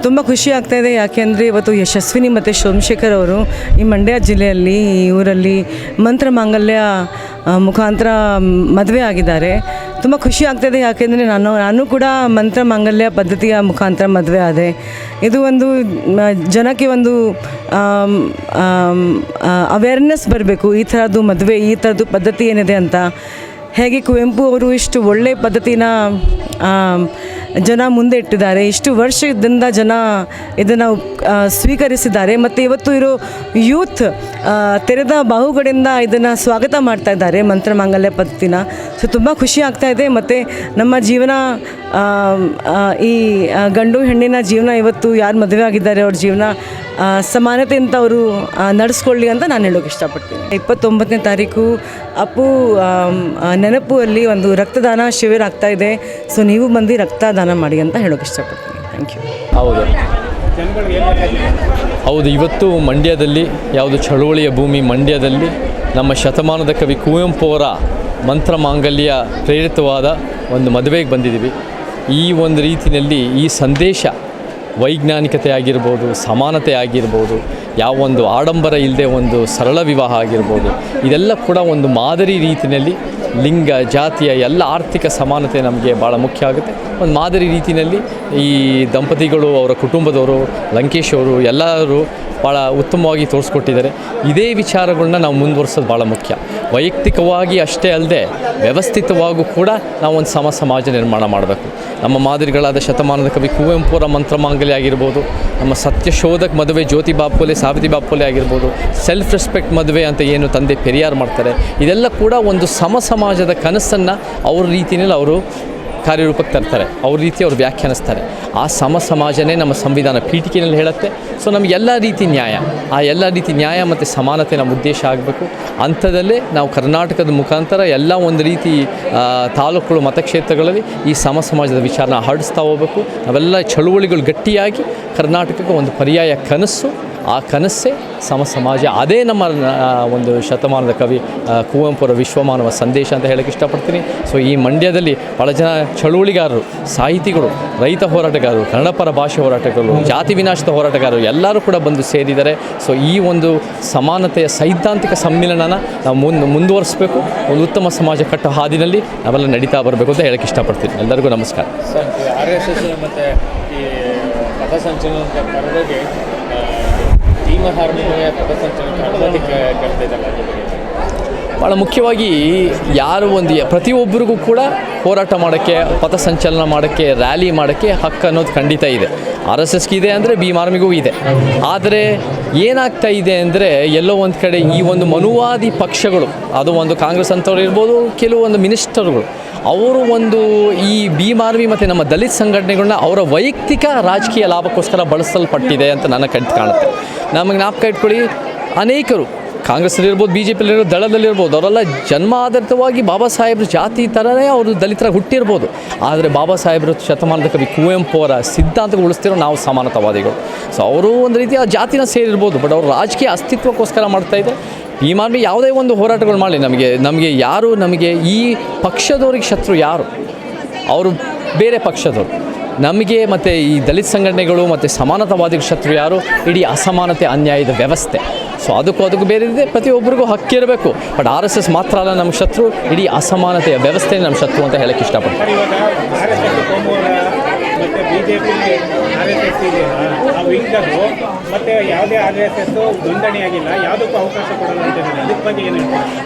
ತುಂಬ ಖುಷಿ ಆಗ್ತಾ ಇದೆ. ಯಾಕೆಂದರೆ ಇವತ್ತು ಯಶಸ್ವಿನಿ ಮತ್ತು ಸೋಮಶೇಖರ್ ಅವರು ಈ ಮಂಡ್ಯ ಜಿಲ್ಲೆಯಲ್ಲಿ ಈ ಊರಲ್ಲಿ ಮಂತ್ರ ಮಾಂಗಲ್ಯ ಮುಖಾಂತರ ಮದುವೆ ಆಗಿದ್ದಾರೆ. ತುಂಬ ಖುಷಿ ಆಗ್ತಾಯಿದೆ ಯಾಕೆಂದರೆ ನಾನು ನಾನು ಕೂಡ ಮಂತ್ರ ಮಾಂಗಲ್ಯ ಪದ್ಧತಿಯ ಮುಖಾಂತರ ಮದುವೆ ಆದೆ. ಇದು ಒಂದು ಜನಕ್ಕೆ ಒಂದು ಅವೇರ್ನೆಸ್ ಬರಬೇಕು. ಈ ಥರದ್ದು ಮದುವೆ, ಈ ಥರದ್ದು ಪದ್ಧತಿ ಏನಿದೆ ಅಂತ. ಹೇಗೆ ಕುವೆಂಪು ಅವರು ಇಷ್ಟು ಒಳ್ಳೆಯ ಪದ್ಧತಿನ ಜನ ಮುಂದೆ ಇಟ್ಟಿದ್ದಾರೆ. ಇಷ್ಟು ವರ್ಷದಿಂದ ಜನ ಇದನ್ನು ಸ್ವೀಕರಿಸಿದ್ದಾರೆ. ಮತ್ತು ಇವತ್ತು ಇರೋ ಯೂತ್ ತೆರೆದ ಬಾಹುಗಳಿಂದ ಇದನ್ನು ಸ್ವಾಗತ ಮಾಡ್ತಾ ಇದ್ದಾರೆ ಮಂತ್ರ ಮಾಂಗಲ್ಯ ಪದ್ಧತಿನ ಸೊ ತುಂಬ ಖುಷಿ ಆಗ್ತಾ ಇದೆ. ಮತ್ತು ನಮ್ಮ ಜೀವನ ಈ ಗಂಡು ಹೆಣ್ಣಿನ ಜೀವನ ಇವತ್ತು ಯಾರು ಮದುವೆ ಆಗಿದ್ದಾರೆ? ಅವ್ರ ಜೀವನ ಸಮಾನತೆಯಿಂದ ಅವರು ನಡೆಸ್ಕೊಳ್ಳಿ ಅಂತ ನಾನು ಹೇಳೋಕೆ ಇಷ್ಟಪಡ್ತೀನಿ. ಇಪ್ಪತ್ತೊಂಬತ್ತನೇ ತಾರೀಕು, ಅಪ್ಪು ನೆನಪು ಅಲ್ಲಿ ಒಂದು ರಕ್ತದಾನ ಶಿಬಿರ ಆಗ್ತಾ ಇದೆ. ಸೊ ನೀವು ಬಂದು ರಕ್ತದಾನ ಮಾಡಿ ಅಂತ ಹೇಳೋಕೆ ಇಷ್ಟಪಡ್ತೀನಿ. ಥ್ಯಾಂಕ್ ಯು ಹೌದು. ಹೌದು, ಇವತ್ತು ಮಂಡ್ಯದಲ್ಲಿ, ಯಾವುದು ಚಳುವಳಿಯ ಭೂಮಿ ಮಂಡ್ಯದಲ್ಲಿ, ನಮ್ಮ ಶತಮಾನದ ಕವಿ ಕುವೆಂಪು ಅವರ ಮಂತ್ರ ಮಾಂಗಲ್ಯ ಪ್ರೇರಿತವಾದ ಒಂದು ಮದುವೆಗೆ ಬಂದಿದ್ದೀವಿ. ಈ ಒಂದು ರೀತಿಯಲ್ಲಿ ಈ ಸಂದೇಶ ವೈಜ್ಞಾನಿಕತೆ ಆಗಿರ್ಬೋದು ಸಮಾನತೆ ಆಗಿರ್ಬೋದು ಯಾವ ಒಂದು ಆಡಂಬರ ಇಲ್ಲದೆ ಒಂದು ಸರಳ ವಿವಾಹ ಆಗಿರ್ಬೋದು, ಇದೆಲ್ಲ ಕೂಡ ಒಂದು ಮಾದರಿ ರೀತಿಯಲ್ಲಿ ಲಿಂಗ, ಜಾತಿಯ ಎಲ್ಲ ಆರ್ಥಿಕ ಸಮಾನತೆ ನಮಗೆ ಭಾಳ ಮುಖ್ಯ ಆಗುತ್ತೆ. ಒಂದು ಮಾದರಿ ರೀತಿಯಲ್ಲಿ ಈ ದಂಪತಿಗಳು, ಅವರ ಕುಟುಂಬದವರು, ಲಂಕೇಶ್ ಅವರು ಎಲ್ಲರೂ ಭಾಳ ಉತ್ತಮವಾಗಿ ತೋರಿಸ್ಕೊಟ್ಟಿದ್ದಾರೆ. ಇದೇ ವಿಚಾರಗಳನ್ನ ನಾವು ಮುಂದುವರ್ಸೋದು ಭಾಳ ಮುಖ್ಯ. ವೈಯಕ್ತಿಕವಾಗಿ ಅಷ್ಟೇ ಅಲ್ಲದೆ ವ್ಯವಸ್ಥಿತವಾಗೂ ಕೂಡ ನಾವು ಒಂದು ಸಮ ಸಮಾಜ ನಿರ್ಮಾಣ ಮಾಡಬೇಕು. ನಮ್ಮ ಮಾದರಿಗಳಾದ ಶತಮಾನದ ಕವಿ ಕುವೆಂಪುರ ಮಂತ್ರಮಾಂಗಲಿ ಆಗಿರ್ಬೋದು, ನಮ್ಮ ಸತ್ಯಶೋಧಕ್ ಮದುವೆ ಜ್ಯೋತಿ ಬಾಪೋಲೆ ಸಾವಿತ್ರಿ ಬಾಪೋಲೆ ಆಗಿರ್ಬೋದು ಸೆಲ್ಫ್ ರೆಸ್ಪೆಕ್ಟ್ ಮದುವೆ ಅಂತ ಏನು ತಂದೆ ಪೆರಿಯಾರ್ ಮಾಡ್ತಾರೆ, ಇದೆಲ್ಲ ಕೂಡ ಒಂದು ಸಮ ಸಮಾಜದ ಕನಸನ್ನು ಅವ್ರ ರೀತಿಯಲ್ಲಿ ಅವರು ಕಾರ್ಯರೂಪಕ್ಕೆ ತರ್ತಾರೆ. ಅವ್ರ ರೀತಿ ಅವ್ರು ವ್ಯಾಖ್ಯಾನಿಸ್ತಾರೆ. ಆ ಸಮ ಸಮಾಜನೇ ನಮ್ಮ ಸಂವಿಧಾನ ಪೀಠಿಕೆಯಲ್ಲಿ ಹೇಳುತ್ತೆ. ಸೊ ನಮಗೆಲ್ಲ ರೀತಿ ನ್ಯಾಯ. ಆ ಎಲ್ಲ ರೀತಿ ನ್ಯಾಯ ಮತ್ತು ಸಮಾನತೆ ನಮ್ಮ ಉದ್ದೇಶ ಆಗಬೇಕು. ಅಂಥದಲ್ಲೇ ನಾವು ಕರ್ನಾಟಕದ ಮುಖಾಂತರ ಎಲ್ಲ ಒಂದು ರೀತಿ ತಾಲೂಕುಗಳು, ಮತಕ್ಷೇತ್ರಗಳಲ್ಲಿ ಈ ಸಮ ಸಮಾಜದ ವಿಚಾರನ ಹರಡಿಸ್ತಾ ಹೋಗ್ಬೇಕು. ನಾವೆಲ್ಲ ಚಳುವಳಿಗಳು ಗಟ್ಟಿಯಾಗಿ ಕರ್ನಾಟಕಕ್ಕೆ ಒಂದು ಪರ್ಯಾಯ ಕನಸು ಆ ಕನಸೇ ಸಮ ಸಮಾಜ. ಅದೇ ನಮ್ಮ ಒಂದು ಶತಮಾನದ ಕವಿ ಕುವೆಂಪುರ ವಿಶ್ವಮಾನವ ಸಂದೇಶ ಅಂತ ಹೇಳಕ್ಕೆ ಇಷ್ಟಪಡ್ತೀನಿ. ಸೊ, ಈ ಮಂಡ್ಯದಲ್ಲಿ ಬಹಳ ಜನ ಚಳುವಳಿಗಾರರು, ಸಾಹಿತಿಗಳು, ರೈತ ಹೋರಾಟಗಾರರು, ಕನ್ನಡ ಪರ ಭಾಷೆ ಹೋರಾಟಗಾರರು, ಜಾತಿ ವಿನಾಶದ ಹೋರಾಟಗಾರರು ಎಲ್ಲರೂ ಕೂಡ ಬಂದು ಸೇರಿದ್ದಾರೆ. ಸೊ, ಈ ಒಂದು ಸಮಾನತೆಯ ಸೈದ್ಧಾಂತಿಕ ಸಮ್ಮಿಲನನ ನಾವು ಮುಂದೆ, ಮುಂದುವರಿಸಬೇಕು. ಒಂದು ಉತ್ತಮ ಸಮಾಜ ಕಟ್ಟೋ ಹಾದಿನಲ್ಲಿ ನಾವೆಲ್ಲ ನಡೀತಾ ಬರಬೇಕು ಅಂತ ಹೇಳಕ್ಕೆ ಇಷ್ಟಪಡ್ತೀನಿ. ಎಲ್ಲರಿಗೂ ನಮಸ್ಕಾರ. ಭೀಮ ಹಾರ್ಮೋನಿಯ ಭಾಳ ಮುಖ್ಯವಾಗಿ ಯಾರು ಒಂದು ಪ್ರತಿಯೊಬ್ಬರಿಗೂ ಕೂಡ ಹೋರಾಟ ಮಾಡೋಕ್ಕೆ, ಪಥಸಂಚಲನ ಮಾಡೋಕ್ಕೆ, ರ್ಯಾಲಿ ಮಾಡೋಕ್ಕೆ ಹಕ್ಕು ಅನ್ನೋದು ಖಂಡಿತ ಇದೆ. ಆರ್ ಎಸ್ ಎಸ್ಗೆ ಇದೆ ಅಂದರೆ ಬಿ ಆರ್ಮಿಗೂ ಇದೆ. ಆದರೆ ಏನಾಗ್ತಾ ಇದೆ ಅಂದರೆ ಎಲ್ಲೋ ಒಂದು ಕಡೆ ಈ ಒಂದು ಮನುವಾದಿ ಪಕ್ಷಗಳು, ಅದು ಒಂದು ಕಾಂಗ್ರೆಸ್ ಅಂಥವ್ರು ಇರ್ಬೋದು ಕೆಲವೊಂದು ಮಿನಿಸ್ಟರ್ಗಳು ಅವರು ಒಂದು ಈ ಭೀಮ್ ಆರ್ಮಿ ಮತ್ತು ನಮ್ಮ ದಲಿತ ಸಂಘಟನೆಗಳನ್ನ ಅವರ ವೈಯಕ್ತಿಕ ರಾಜಕೀಯ ಲಾಭಕ್ಕೋಸ್ಕರ ಬಳಸಲ್ಪಟ್ಟಿದೆ ಅಂತ ನನ್ನ ಕಂಡು ಕಾಣುತ್ತೆ. ನಮಗೆ ಜ್ಞಾಪಕ ಇಟ್ಕೊಳ್ಳಿ, ಅನೇಕರು ಕಾಂಗ್ರೆಸ್ನಲ್ಲಿರ್ಬೋದು ಬಿ ಜೆ ಪಿಲಿರ್ಬೋದು ದಳದಲ್ಲಿರ್ಬೋದು, ಅವರೆಲ್ಲ ಜನ್ಮ ಆಧಾರಿತವಾಗಿ ಬಾಬಾ ಸಾಹೇಬ್ರ ಜಾತಿ ಥರನೇ ಅವರು ದಲಿತರ ಹುಟ್ಟಿರ್ಬೋದು. ಆದರೆ ಬಾಬಾ ಸಾಹೇಬ್ರ ಶತಮಾನದ ಕವಿ ಕುವೆಂಪು ಅವರ ಸಿದ್ಧಾಂತಗಳು ಉಳಿಸ್ತಿರೋ ನಾವು ಸಮಾನತಾವಾದಿಗಳು. ಸೊ ಅವರು ಒಂದು ರೀತಿ ಆ ಜಾತಿನ ಸೇರಿರ್ಬೋದು ಬಟ್ ಅವರು ರಾಜಕೀಯ ಅಸ್ತಿತ್ವಕ್ಕೋಸ್ಕರ ಮಾಡ್ತಾ ಇದ್ದಾರೆ. ಈ ಮಾರ್ಮಿ ಯಾವುದೇ ಒಂದು ಹೋರಾಟಗಳು ಮಾಡಲಿ, ನಮಗೆ ನಮಗೆ ಯಾರು, ನಮಗೆ ಈ ಪಕ್ಷದವ್ರಿಗೆ ಶತ್ರು ಯಾರು? ಅವರು ಬೇರೆ ಪಕ್ಷದವರು. ನಮಗೆ ಮತ್ತು ಈ ದಲಿತ ಸಂಘಟನೆಗಳು ಮತ್ತು ಸಮಾನತಾವಾದಿಗಳ ಶತ್ರು ಯಾರು? ಇಡೀ ಅಸಮಾನತೆ, ಅನ್ಯಾಯದ ವ್ಯವಸ್ಥೆ. ಸೊ ಅದಕ್ಕೂ ಅದಕ್ಕೂ ಬೇರೆ ಇದೆ. ಪ್ರತಿಯೊಬ್ಬರಿಗೂ ಹಕ್ಕಿರಬೇಕು ಬಟ್ ಆರ್ ಎಸ್ ಎಸ್ ಮಾತ್ರ ಅಲ್ಲ ನಮ್ಮ ಶತ್ರು. ಇಡೀ ಅಸಮಾನತೆಯ ವ್ಯವಸ್ಥೆ ನಮ್ಮ ಶತ್ರು ಅಂತ ಹೇಳಕ್ಕೆ ಇಷ್ಟಪಡ್ತೀನಿ. ಮತ್ತು B J P R S S ಇದೆಯಲ್ಲ ಆ ವಿಂಗ್ ಅದು. ಮತ್ತೆ ಯಾವುದೇ ಆರ್ ಎಸ್ ಎಸ್ ನೋಂದಣಿಯಾಗಿಲ್ಲ ಯಾವುದಕ್ಕೂ ಅವಕಾಶ ಕೊಡಲ್ಲ ಅಂತ ಅದಕ್ಕೆ ಬಗ್ಗೆ ಏನು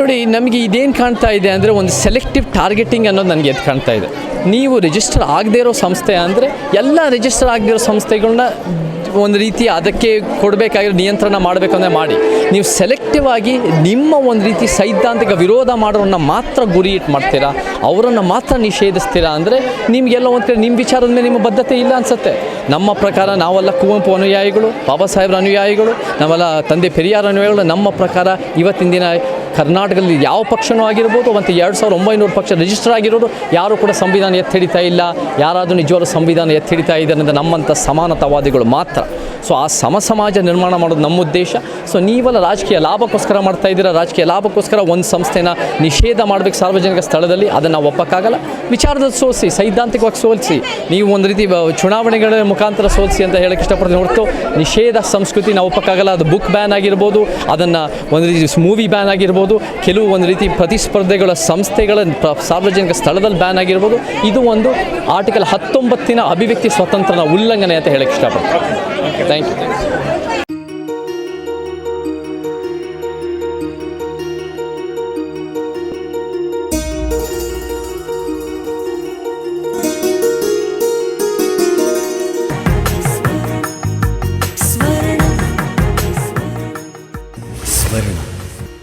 ನೋಡಿ, ನಮಗೆ ಇದೇನು ಕಾಣ್ತಾ ಇದೆ ಅಂದರೆ ಒಂದು ಸೆಲೆಕ್ಟಿವ್ ಟಾರ್ಗೆಟಿಂಗ್ ಅನ್ನೋದು ನನಗೆ ಎದ್ದು ಕಾಣ್ತಾ ಇದೆ. ನೀವು ರಿಜಿಸ್ಟರ್ ಆಗದೇ ಇರೋ ಸಂಸ್ಥೆ ಅಂದರೆ ಎಲ್ಲ ರಿಜಿಸ್ಟರ್ ಆಗದೇ ಇರೋ ಸಂಸ್ಥೆಗಳನ್ನ ಒಂದು ರೀತಿ ಅದಕ್ಕೆ ಕೊಡಬೇಕಾಗಿರೋ ನಿಯಂತ್ರಣ ಮಾಡಬೇಕಂದ್ರೆ ಮಾಡಿ. ನೀವು ಸೆಲೆಕ್ಟಿವ್ ಆಗಿ ನಿಮ್ಮ ಒಂದು ರೀತಿ ಸೈದ್ಧಾಂತಿಕ ವಿರೋಧ ಮಾಡೋರನ್ನ ಮಾತ್ರ ಗುರಿ ಇಟ್ಟು ಮಾಡ್ತೀರಾ? ಅವರನ್ನು ಮಾತ್ರ ನಿಷೇಧಿಸ್ತೀರಾ? ಅಂದರೆ ನಿಮಗೆಲ್ಲ ಒಂದು ನಿಮ್ಮ ವಿಚಾರದ ಮೇಲೆ ನಿಮ್ಮ ಬದ್ಧತೆ ಇಲ್ಲ ಅನಿಸುತ್ತೆ. ನಮ್ಮ ಪ್ರಕಾರ ನಾವೆಲ್ಲ ಕುವೆಂಪು ಅನುಯಾಯಿಗಳು, ಬಾಬಾ ಸಾಹೇಬ್ರ ಅನುಯಾಯಿಗಳು, ನಾವೆಲ್ಲ ತಂದೆ ಪೆರಿಯಾರ ಅನುಯಾಯಿಗಳು, ನಮ್ಮ ಪ್ರಕಾರ ಇವತ್ತಿನ ದಿನ ಕರ್ನಾಟಕದಲ್ಲಿ ಯಾವ ಪಕ್ಷನೂ ಆಗಿರ್ಬೋದು, ಮತ್ತು ಎರಡು ಸಾವಿರದ ಒಂಬೈನೂರು ಪಕ್ಷ ರಿಜಿಸ್ಟರ್ ಆಗಿರೋರು, ಯಾರು ಕೂಡ ಸಂವಿಧಾನ ಎತ್ತಿಡಿತಾ ಇಲ್ಲ. ಯಾರಾದರೂ ನಿಜವಾದ ಸಂವಿಧಾನ ಎತ್ತಿಡಿತಾ ಇದ್ದಾರೆ ಅಂದರೆ ನಮ್ಮಂಥ ಸಮಾನತಾವಾದಿಗಳು ಮಾತ್ರ. ಸೊ ಆ ಸಮ ಸಮಾಜ ನಿರ್ಮಾಣ ಮಾಡೋದು ನಮ್ಮ ಉದ್ದೇಶ. ಸೊ ನೀವೆಲ್ಲ ರಾಜಕೀಯ ಲಾಭಕ್ಕೋಸ್ಕರ ಮಾಡ್ತಾ ಇದ್ದೀರಾ? ರಾಜಕೀಯ ಲಾಭಕ್ಕೋಸ್ಕರ ಒಂದು ಸಂಸ್ಥೆನ ನಿಷೇಧ ಮಾಡಬೇಕು ಸಾರ್ವಜನಿಕ ಸ್ಥಳದಲ್ಲಿ? ಅದನ್ನು ಒಪ್ಪಕ್ಕಾಗಲ್ಲ. ವಿಚಾರದಲ್ಲಿ ಸೋಲಿಸಿ, ಸೈದ್ಧಾಂತಿಕವಾಗಿ ಸೋಲಿಸಿ. ನೀವು ಒಂದು ರೀತಿ ಚುನಾವಣೆಗಳ ಮುಖಾಂತರ ಸೋಲಿಸಿ ಅಂತ ಹೇಳಕ್ಕೆ ಇಷ್ಟಪಡ್ತೀನಿ ಹೊರತು ನಿಷೇಧ ಸಂಸ್ಕೃತಿ ನಾವು ಒಪ್ಪಕ್ಕಾಗಲ್ಲ. ಅದು ಬುಕ್ ಬ್ಯಾನ್ ಆಗಿರ್ಬೋದು, ಅದನ್ನು ಒಂದು ರೀತಿ ಮೂವಿ ಬ್ಯಾನ್ ಆಗಿರ್ಬೋದು ಕೆಲವು ಒಂದು ರೀತಿ ಪ್ರತಿಸ್ಪರ್ಧೆಗಳ ಸಂಸ್ಥೆಗಳ ಸಾರ್ವಜನಿಕ ಸ್ಥಳದಲ್ಲಿ ಬ್ಯಾನ್ ಆಗಿರ್ಬೋದು, ಇದು ಒಂದು ಆರ್ಟಿಕಲ್ ಹತ್ತೊಂಬತ್ತಿನ ಅಭಿವ್ಯಕ್ತಿ ಸ್ವಾತಂತ್ರ್ಯನ ಉಲ್ಲಂಘನೆ ಅಂತ ಹೇಳಕ್ಕೆ ಇಷ್ಟಪಡ್ತೀನಿ. Thank you